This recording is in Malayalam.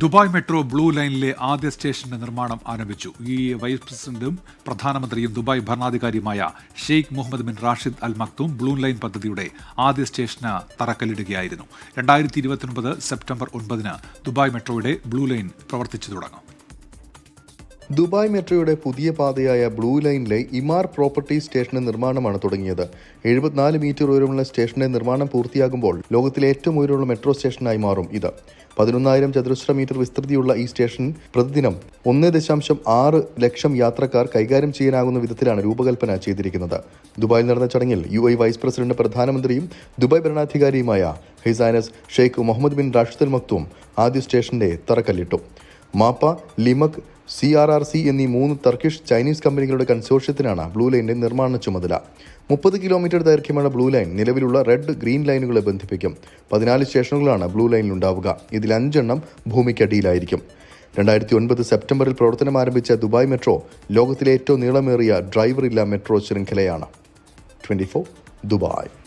ദുബായ് മെട്രോ ബ്ലൂ ലൈനിലെ ആദ്യ സ്റ്റേഷന്റെ നിർമ്മാണം ആരംഭിച്ചു. ഈ വൈസ് പ്രസിഡന്റും പ്രധാനമന്ത്രിയും Dubai ഭരണാധികാരിയുമായ Sheikh Mohammed bin Rashid Al Maktoum blue line പദ്ധതിയുടെ ആദ്യ സ്റ്റേഷന് തറക്കല്ലിടുകയായിരുന്നു. രണ്ടായിരത്തി ഇരുപത്തിയൊൻപത് സെപ്റ്റംബർ ഒൻപതിന് ദുബായ് മെട്രോയുടെ ബ്ലൂ ലൈൻ പ്രവർത്തിച്ചു തുടങ്ങും. ദുബായ് മെട്രോയുടെ പുതിയ പാതയായ ബ്ലൂ ലൈനിലെ ഇമാർ പ്രോപ്പർട്ടി സ്റ്റേഷന്റെ നിർമ്മാണമാണ് തുടങ്ങിയത്. എഴുപത്തിനാല് മീറ്റർ ഉയരമുള്ള സ്റ്റേഷന്റെ നിർമ്മാണം പൂർത്തിയാകുമ്പോൾ ലോകത്തിലെ ഏറ്റവും ഉയരമുള്ള മെട്രോ സ്റ്റേഷനായി മാറും ഇത്. പതിനൊന്നായിരം ചതുരശ്ര മീറ്റർ വിസ്തൃതിയുള്ള ഈ സ്റ്റേഷൻ പ്രതിദിനം ഒന്ന് ദശാംശം ആറ് ലക്ഷം യാത്രക്കാർ കൈകാര്യം ചെയ്യാനാകുന്ന വിധത്തിലാണ് രൂപകൽപ്പന ചെയ്തിരിക്കുന്നത്. ദുബായിൽ നടന്ന ചടങ്ങിൽ യു ഐ വൈസ് പ്രസിഡന്റ് പ്രധാനമന്ത്രിയും Dubai ഭരണാധികാരിയുമായ his highness Sheikh Mohammed bin Rashid Maktoum ആദ്യ സ്റ്റേഷന്റെ തറക്കല്ലിട്ടു. Mapa Limak C R R C എന്നീ മൂന്ന് തർക്കിഷ് ചൈനീസ് കമ്പനികളുടെ കൺസോർഷ്യത്തിനാണ് ബ്ലൂ ലൈനിന്റെ നിർമ്മാണ ചുമതല. മുപ്പത് കിലോമീറ്റർ ദൈർഘ്യമുള്ള ബ്ലൂ ലൈൻ നിലവിലുള്ള റെഡ് ഗ്രീൻ ലൈനുകളെ ബന്ധിപ്പിക്കും. പതിനാല് സ്റ്റേഷനുകളാണ് ബ്ലൂ ലൈനിൽ ഉണ്ടാവുക ഇതിൽ അഞ്ചെണ്ണം ഭൂമിക്കടിയിലായിരിക്കും. രണ്ടായിരത്തി ഒൻപത് സെപ്റ്റംബറിൽ പ്രവർത്തനം ആരംഭിച്ച ദുബായ് മെട്രോ ലോകത്തിലെ ഏറ്റവും നീളമേറിയ ഡ്രൈവറില്ല മെട്രോ ശൃംഖലയാണ്. Twenty four Dubai.